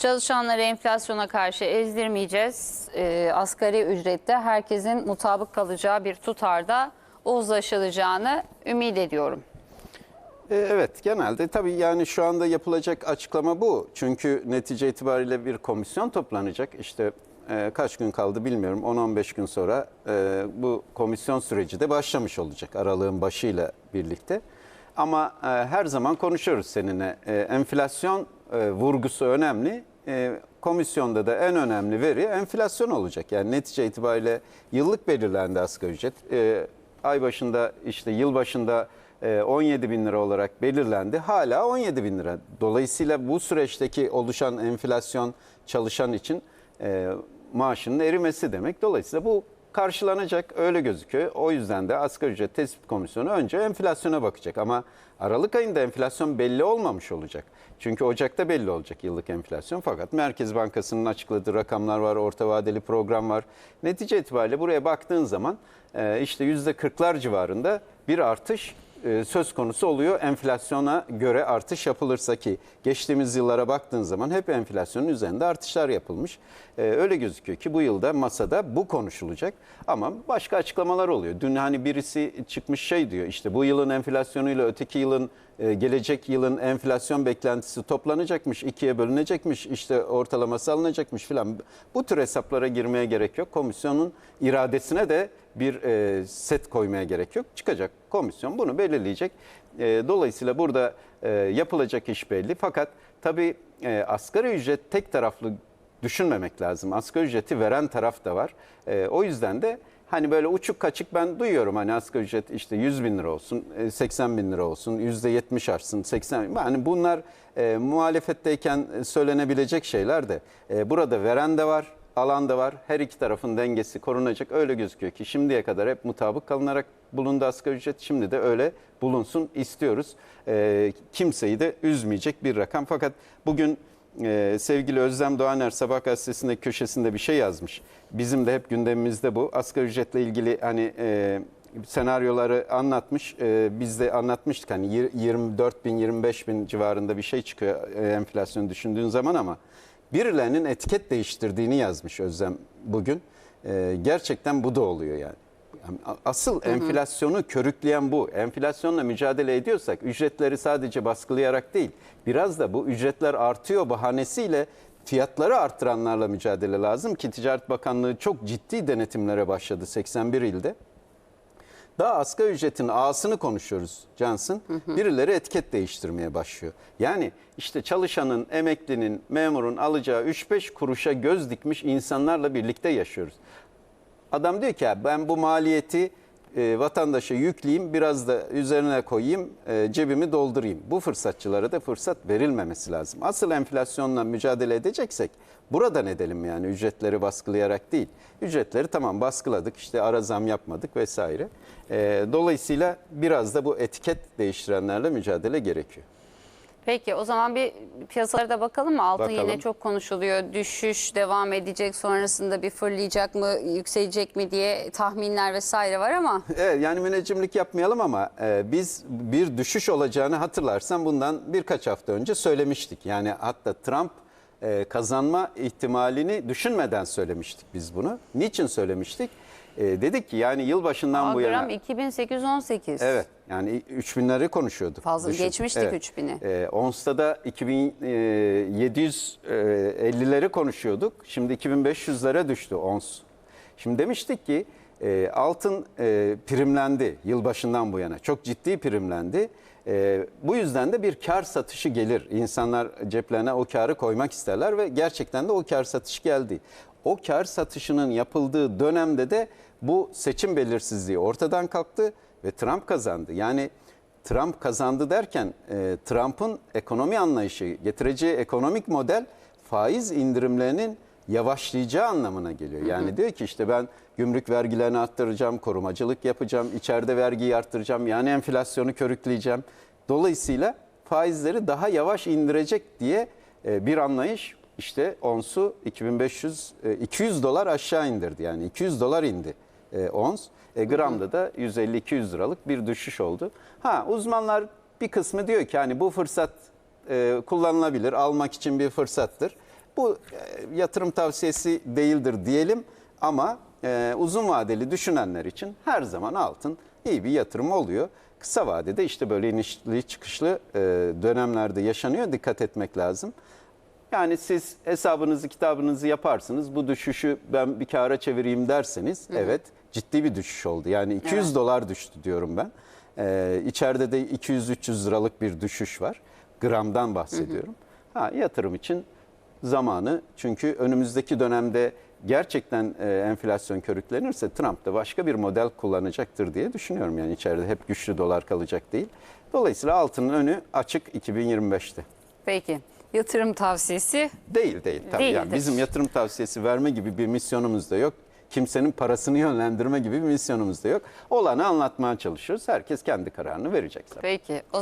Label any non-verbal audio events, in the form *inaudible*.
Çalışanları enflasyona karşı ezdirmeyeceğiz. Ee, asgari ücrette herkesin mutabık kalacağı bir tutarda uzlaşılacağını ümit ediyorum. E, Evet genelde tabii yani şu anda yapılacak açıklama bu. Çünkü netice itibariyle bir komisyon toplanacak. İşte e, kaç gün kaldı bilmiyorum 10-15 gün sonra e, bu komisyon süreci de başlamış olacak aralığın başıyla birlikte. Ama e, her zaman konuşuyoruz seninle. E, enflasyon e, vurgusu önemli. E, komisyonda da en önemli veri enflasyon olacak. Yani netice itibariyle yıllık belirlendi asgari ücret. E, ay başında işte yıl başında e, 17 bin lira olarak belirlendi. Hala 17 bin lira. Dolayısıyla bu süreçteki oluşan enflasyon çalışan için e, maaşının erimesi demek. Dolayısıyla bu karşılanacak öyle gözüküyor. O yüzden de asgari ücret tespit komisyonu önce enflasyona bakacak. Ama Aralık ayında enflasyon belli olmamış olacak. Çünkü Ocak'ta belli olacak yıllık enflasyon. Fakat Merkez Bankası'nın açıkladığı rakamlar var, orta vadeli program var. Netice itibariyle buraya baktığın zaman e, işte %40'lar civarında bir artış e, söz konusu oluyor. Enflasyona göre artış yapılırsa ki geçtiğimiz yıllara baktığın zaman hep enflasyonun üzerinde artışlar yapılmış. E, Öyle gözüküyor ki bu yılda masada bu konuşulacak ama başka açıklamalar oluyor. Dün hani birisi çıkmış şey diyor işte bu yılın enflasyonuyla öteki yılın e, gelecek yılın enflasyon beklentisi toplanacakmış, ikiye bölünecekmiş, işte ortalaması alınacakmış filan. Bu tür hesaplara girmeye gerek yok. Komisyonun iradesine de bir e, set koymaya gerek yok. Çıkacak komisyon bunu belirleyecek. E, dolayısıyla burada e, yapılacak iş belli. Fakat tabii e, asgari ücret tek taraflı düşünmemek lazım. Asgari ücreti veren taraf da var. E, o yüzden de hani böyle uçuk kaçık ben duyuyorum hani asgari ücret işte 100 bin lira olsun, e, 80 bin lira olsun, %70 artsın, 80 Yani bunlar e, muhalefetteyken söylenebilecek şeyler de e, burada veren de var, alan da var. Her iki tarafın dengesi korunacak. Öyle gözüküyor ki şimdiye kadar hep mutabık kalınarak bulundu asgari ücret. Şimdi de öyle bulunsun istiyoruz. E, kimseyi de üzmeyecek bir rakam. Fakat bugün e, sevgili Özlem Doğaner Sabah gazetesinde köşesinde bir şey yazmış. Bizim de hep gündemimizde bu. Asgari ücretle ilgili hani e, senaryoları anlatmış. E, biz de anlatmıştık hani yir- 24 bin 25 bin civarında bir şey çıkıyor e, enflasyon düşündüğün zaman ama birilerinin etiket değiştirdiğini yazmış Özlem bugün. E, gerçekten bu da oluyor yani. Asıl enflasyonu körükleyen bu. Enflasyonla mücadele ediyorsak ücretleri sadece baskılayarak değil, biraz da bu ücretler artıyor bahanesiyle fiyatları arttıranlarla mücadele lazım ki Ticaret Bakanlığı çok ciddi denetimlere başladı 81 ilde. Daha asgari ücretin A'sını konuşuyoruz Cansın. Birileri etiket değiştirmeye başlıyor. Yani işte çalışanın, emeklinin, memurun alacağı 3-5 kuruşa göz dikmiş insanlarla birlikte yaşıyoruz. Adam diyor ki "Ya ben bu maliyeti e, vatandaşa yükleyeyim, biraz da üzerine koyayım, e, cebimi doldurayım. Bu fırsatçılara da fırsat verilmemesi lazım. Asıl enflasyonla mücadele edeceksek buradan edelim yani ücretleri baskılayarak değil. Ücretleri tamam baskıladık, işte ara zam yapmadık vesaire. E, dolayısıyla biraz da bu etiket değiştirenlerle mücadele gerekiyor. Peki o zaman bir piyasalara da bakalım mı? Altın Bakalım. yine çok konuşuluyor. Düşüş devam edecek sonrasında bir fırlayacak mı, yükselecek mi diye tahminler vesaire var ama *laughs* Evet, yani müneccimlik yapmayalım ama e, biz bir düşüş olacağını hatırlarsan bundan birkaç hafta önce söylemiştik. Yani hatta Trump e, kazanma ihtimalini düşünmeden söylemiştik biz bunu. Niçin söylemiştik? E, dedik ki yani yılbaşından bu yana... gram 2818. Evet yani 3000'leri konuşuyorduk. Fazla, geçmiştik 3000'i. E, Ons'ta da 2750'leri konuşuyorduk. Şimdi 2500'lere düştü ons. Şimdi demiştik ki e, altın e, primlendi yılbaşından bu yana. Çok ciddi primlendi. E, bu yüzden de bir kar satışı gelir. İnsanlar ceplerine o karı koymak isterler ve gerçekten de o kar satışı geldi. O kar satışının yapıldığı dönemde de bu seçim belirsizliği ortadan kalktı ve Trump kazandı. Yani Trump kazandı derken e, Trump'ın ekonomi anlayışı, getireceği ekonomik model faiz indirimlerinin yavaşlayacağı anlamına geliyor. Yani diyor ki işte ben gümrük vergilerini arttıracağım, korumacılık yapacağım, içeride vergiyi arttıracağım, yani enflasyonu körükleyeceğim. Dolayısıyla faizleri daha yavaş indirecek diye e, bir anlayış işte onsu 2500 e, 200 dolar aşağı indirdi. Yani 200 dolar indi e, ons. E, gramda da 150-200 liralık bir düşüş oldu. Ha uzmanlar bir kısmı diyor ki hani bu fırsat e, kullanılabilir, almak için bir fırsattır. Bu e, yatırım tavsiyesi değildir diyelim ama e, uzun vadeli düşünenler için her zaman altın iyi bir yatırım oluyor. Kısa vadede işte böyle inişli çıkışlı e, dönemlerde yaşanıyor. Dikkat etmek lazım. Yani siz hesabınızı kitabınızı yaparsınız. Bu düşüşü ben bir kâra çevireyim derseniz evet ciddi bir düşüş oldu. Yani 200 Evet. dolar düştü diyorum ben. Ee, içeride de 200-300 liralık bir düşüş var. Gramdan bahsediyorum. Ha, yatırım için zamanı çünkü önümüzdeki dönemde gerçekten e, enflasyon körüklenirse Trump da başka bir model kullanacaktır diye düşünüyorum. Yani içeride hep güçlü dolar kalacak değil. Dolayısıyla altının önü açık 2025'te. Peki. Yatırım tavsiyesi Değil değil tabii. Yani bizim yatırım tavsiyesi verme gibi bir misyonumuz da yok. Kimsenin parasını yönlendirme gibi bir misyonumuz da yok. Olanı anlatmaya çalışıyoruz. Herkes kendi kararını verecek zaten. Peki. O